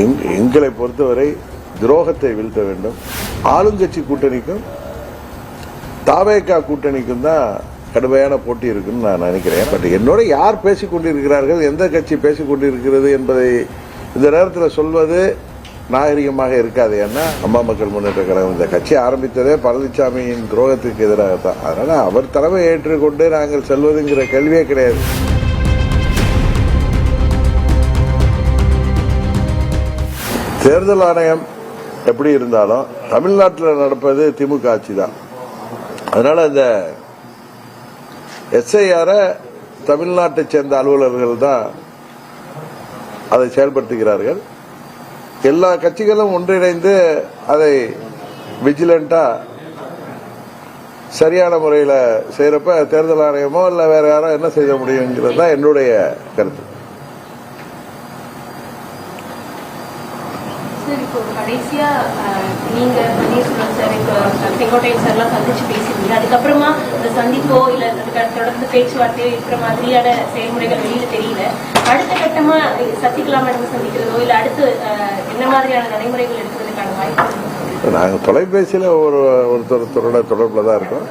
எங் எங்களை பொறுத்தவரை துரோகத்தை வீழ்த்த வேண்டும். ஆளுங்கட்சி கூட்டணிக்கும் தாவேக்கா கூட்டணிக்கும் தான் கடுமையான போட்டி இருக்குன்னு நான் நினைக்கிறேன். பட் என்னோட யார் பேசி கொண்டிருக்கிறார்கள் எந்த கட்சி பேசி கொண்டிருக்கிறது என்பதை இந்த நேரத்தில் சொல்வது நாகரிகமாக இருக்காது. ஏன்னா அம்மா மக்கள் முன்னேற்ற கழகம் இந்த கட்சி ஆரம்பித்ததே பழனிசாமியின் துரோகத்துக்கு எதிராகத்தான். அதனால் அவர் தலைமை ஏற்றுக்கொண்டு நாங்கள் செல்வதுங்கிற கேள்வியே கிடையாது. தேர்தல் ஆணையம் எப்படி இருந்தாலும் தமிழ்நாட்டில் நடப்பது திமுக ஆட்சி தான் அதனால இந்த எஸ்ஐஆர தமிழ்நாட்டை சேர்ந்த அலுவலர்கள் தான் அதை செயல்படுத்துகிறார்கள். எல்லா கட்சிகளும் ஒன்றிணைந்து அதை விஜிலண்டா சரியான முறையில் செய்யறப்ப தேர்தல் ஆணையமோ இல்லை வேற யாரோ என்ன செய்ய முடியுங்கிறது தான் என்னுடைய கருத்து. கடைசியாக நீங்கள் பன்னீர்செல்வம் சார் இப்போ செங்கோட்டையன் சார் சந்திச்சு பேசியிருந்தீங்க. அதுக்கப்புறமா இந்த சந்திப்போ இல்லை அதுக்கு தொடர்ந்து பேச்சுவார்த்தையோ இருக்கிற மாதிரியான செயல்முறைகள் வெளியில் தெரியல. அடுத்த கட்டமாக சசிகலா மேடம் சந்திக்கிறதோ இல்லை அடுத்து என்ன மாதிரியான நடைமுறைகள் எடுக்கிறதுக்கான வாய்ப்பு நாங்கள் தொலைபேசியில் ஒரு ஒருத்தருத்தரோட தொடர்பில் தான் இருக்கோம்.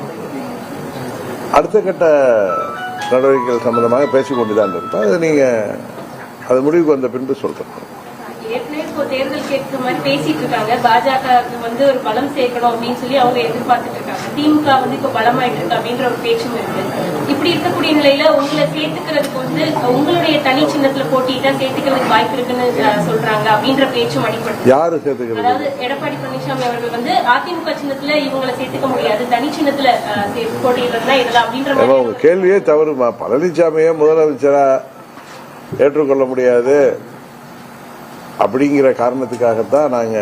அடுத்த கட்ட நடவடிக்கைகள் சம்பந்தமாக பேசிக்கொண்டு தான் இருக்கோம். அது நீங்கள் அது முடிவுக்கு வந்த பின்பு சொல்கிறோம் இப்போ தேர்தல் கேட்கிற மாதிரி பேசிட்டு இருக்காங்க. பாஜகவுக்கு வந்து ஒரு பலம் சேர்க்கணும் அப்படின்னு சொல்லி அவங்க எதிர்பார்த்துட்டு இருக்காங்க. திமுக வந்து இப்போ பலமாயிட்டு இருக்கு அப்படின்ற ஒரு பேச்சும் இருக்கு. இப்படி இருக்கக்கூடிய நிலையில உங்களை சேர்த்துக்கிறதுக்கு வந்து உங்களுடைய தனி சின்னத்துல போட்டிட்டா சேர்த்துக்கிறதுக்கு வாய்ப்பு இருக்குன்னு சொல்றாங்க அப்படின்ற பேச்சும் அடிப்படை யார் சேர்த்துக்கிறது? அதாவது எடப்பாடி பழனிசாமி அவர்கள் வந்து அதிமுக சின்னத்துல இவங்களை சேர்த்துக்க முடியாது. தனி சின்னத்துல போட்டியிடுறதுனா இதெல்லாம் அப்படின்ற மாதிரி கேள்வியே தவறுமா. பழனிசாமியே முதலமைச்சரா ஏற்றுக்கொள்ள முடியாது. அப்படிங்கிற காரணத்துக்காகத்தான் நாங்க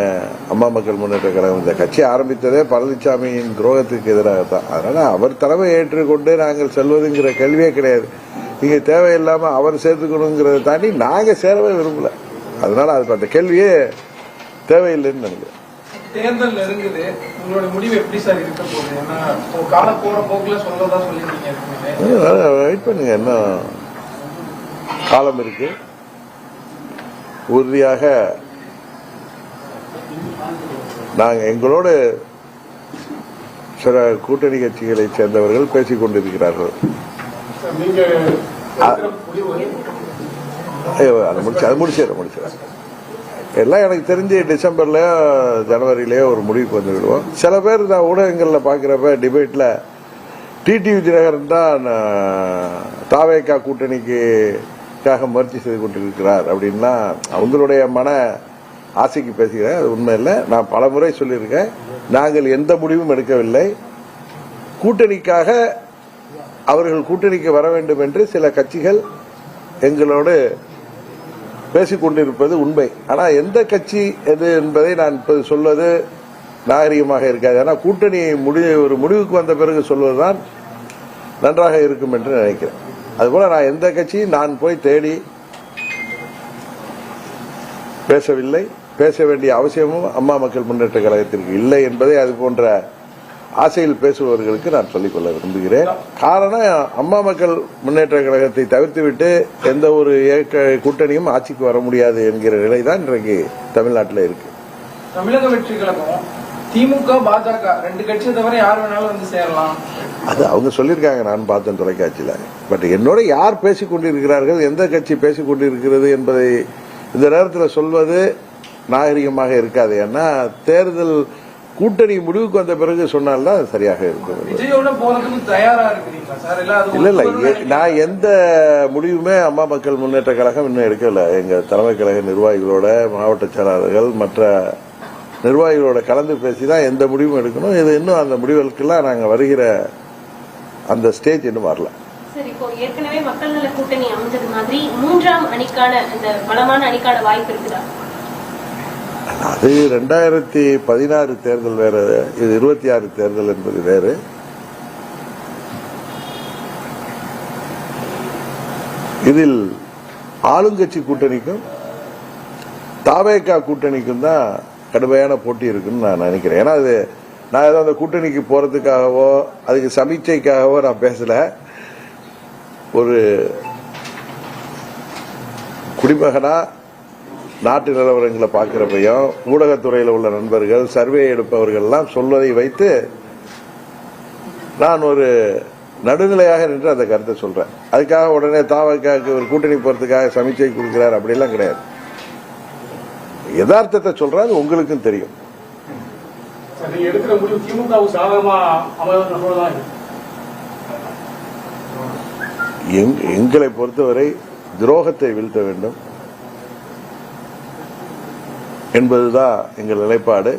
அம்மா மக்கள் முன்னேற்ற கழகம் இந்த கட்சி ஆரம்பித்ததே பழனிசாமியின் துரோகத்துக்கு எதிராகத்தான். அதனால அவர் தலைமை ஏற்றுக்கொண்டு நாங்கள் செல்வதுங்கிற கேள்வியே கிடையாது. நீங்க தேவையில்லாம அவர் சேர்த்துக்கணுங்கிறத தாண்டி நாங்க சேரவே விரும்பல. அதனால அது அந்த கேள்வியே தேவையில்லைன்னு நினைக்கிறேன். தேர்தல் நெருங்குது. உங்களோட முடிவு எப்படி சார் இருக்க போகுது? ஏன்னா போற போக்குல சொல்லிருக்கீங்க வெயிட் பண்ணுங்க இன்னும் காலம் இருக்கு? உறுதியாக நாங்கள் எங்களோடு சில கூட்டணி கட்சிகளை சேர்ந்தவர்கள் பேசிக் கொண்டிருக்கிறார்கள். அதை முடிச்சு அது முடிச்சிடறேன் முடிச்சிடறேன். எல்லாம் எனக்கு தெரிஞ்சு டிசம்பர்லயோ ஜனவரிலயோ ஒரு முடிவுக்கு வந்து விடுவோம் சில பேர் நான் ஊடகங்களில் பார்க்குறப்ப டிபேட்டில் டிடிவி தினகரன் தான் ஆஹ், தாவேகா கூட்டணிக்குக்காக முயற்சி செய்து கொண்டிருக்கிறார் அப்படின்னா அவங்களுடைய மன ஆசைக்கு பேசுகிறேன் அது உண்மை இல்லை. நான் பல முறை சொல்லியிருக்கேன் நாங்கள் எந்த முடிவும் எடுக்கவில்லை. கூட்டணிக்காக அவர்கள் கூட்டணிக்கு வர வேண்டும் என்று சில கட்சிகள் எங்களோடு பேசிக் கொண்டிருப்பது உண்மை. ஆனால் எந்த கட்சி எது என்பதை நான் இப்போது சொல்வது நாகரிகமாக இருக்காது. ஆனால் கூட்டணி முடி ஒரு முடிவுக்கு வந்த பிறகு சொல்வதுதான் நன்றாக இருக்கும் என்று நினைக்கிறேன். அதுபோல் நான் எந்த கட்சியும் நான் போய் தேடி பேசவில்லை. பேச வேண்டிய அவசியமும் அம்மா மக்கள் முன்னேற்ற கழகத்திற்கு இல்லை என்பதை அது போன்ற ஆசையில் பேசுபவர்களுக்கு நான் சொல்லிக்கொள்ள விரும்புகிறேன். காரணம் அம்மா மக்கள் முன்னேற்ற கழகத்தை தவிர்த்துவிட்டு எந்த ஒரு இயக்க கூட்டணியும் ஆட்சிக்கு வர முடியாது என்கிற நிலை தான் இன்றைக்கு தமிழ்நாட்டில் இருக்கு. தமிழக வெற்றி கழகம் திமுக பாஜக ரெண்டு கட்சியை தவிர யார் வேணாலும் வந்து சேரலாம். அது அவங்க சொல்லியிருக்காங்க நான் பார்த்தேன் தொலைக்காட்சியில். பட் என்னோட யார் பேசிக் கொண்டிருக்கிறார்கள் எந்த கட்சி பேசிக் கொண்டிருக்கிறது என்பதை இந்த நேரத்தில் சொல்வது நாகரிகமாக இருக்காது. ஏன்னா தேர்தல் கூட்டணி முடிவுக்கு வந்த பிறகு சொன்னால்தான் சரியாக இருக்கும் இல்ல இல்ல நான் எந்த முடிவுமே அம்மா மக்கள் முன்னேற்ற கழகம் இன்னும் எடுக்கல. எங்க தலைமை கழக நிர்வாகிகளோட மாவட்ட செயலாளர்கள் மற்ற நிர்வாகிகளோட கலந்து பேசி தான் எந்த முடிவும் எடுக்கணும். இது இன்னும் அந்த முடிவுகளுக்கெல்லாம் நாங்க வருகிற அந்த ஸ்டேஜ் இன்னும் வரல. சரி இப்போ ஏற்கனவே மக்கள் நல கூட்டணி அமைஞ்சது மாதிரி மூன்றாம் அணிக்கான இந்த பலமான அணிக்கான வாய்ப்பு இருக்குதா? அது ரெண்டாயிரத்தி பதினாறு தேர்தல் வேற இது இருபத்தி ஆறு தேர்தல் என்பது வேறு. இதில் ஆளுங்கட்சி கூட்டணிக்கும் தாவேகா கூட்டணிக்கும் தான் கடுமையான போட்டி இருக்குன்னு நான் நினைக்கிறேன். ஏன்னா அது நான் ஏதோ அந்த கூட்டணிக்கு போறதுக்காகவோ அதுக்கு சமீட்சைக்காகவோ நான் பேசல. ஒரு குடிமகனா நாட்டு நிலவரங்களை பார்க்கிறப்பையும் ஊடகத்துறையில் உள்ள நண்பர்கள் சர்வே எடுப்பவர்கள்லாம் சொல்வதை வைத்து நான் ஒரு நடுநிலையாக நின்று அந்த கருத்தை சொல்றேன். அதுக்காக உடனே தாவக்காக்கு ஒரு கூட்டணி போறதுக்காக சமீட்சை கொடுக்கிறார் அப்படிலாம் கிடையாது. யதார்த்தத்தை சொல்கிறாரு உங்களுக்கும் தெரியும். நீங்க எடுக்கிற முடிவு திமுகவுக்கு சாதகமா அமைவதற்கு சொல்றதான் எங்களை பொறுத்தவரை துரோகத்தை வீழ்த்த வேண்டும் என்பதுதான் எங்கள் நிலைப்பாடு.